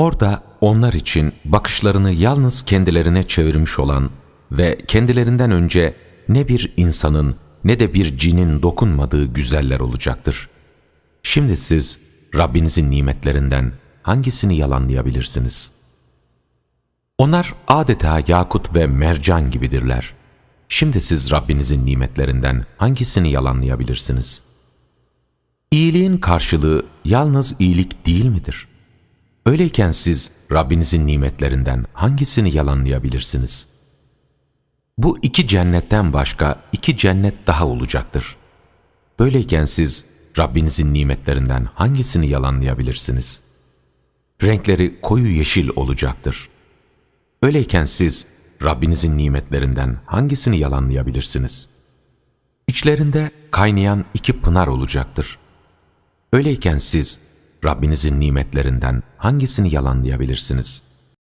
Orada onlar için bakışlarını yalnız kendilerine çevirmiş olan ve kendilerinden önce ne bir insanın ne de bir cinin dokunmadığı güzeller olacaktır. Şimdi siz Rabbinizin nimetlerinden hangisini yalanlayabilirsiniz? Onlar adeta yakut ve mercan gibidirler. Şimdi siz Rabbinizin nimetlerinden hangisini yalanlayabilirsiniz? İyiliğin karşılığı yalnız iyilik değil midir? Öyleyken siz Rabbinizin nimetlerinden hangisini yalanlayabilirsiniz? Bu iki cennetten başka iki cennet daha olacaktır. Böyleyken siz Rabbinizin nimetlerinden hangisini yalanlayabilirsiniz? Renkleri koyu yeşil olacaktır. Öyleyken siz Rabbinizin nimetlerinden hangisini yalanlayabilirsiniz? İçlerinde kaynayan iki pınar olacaktır. Öyleyken siz Rabbinizin nimetlerinden hangisini yalanlayabilirsiniz?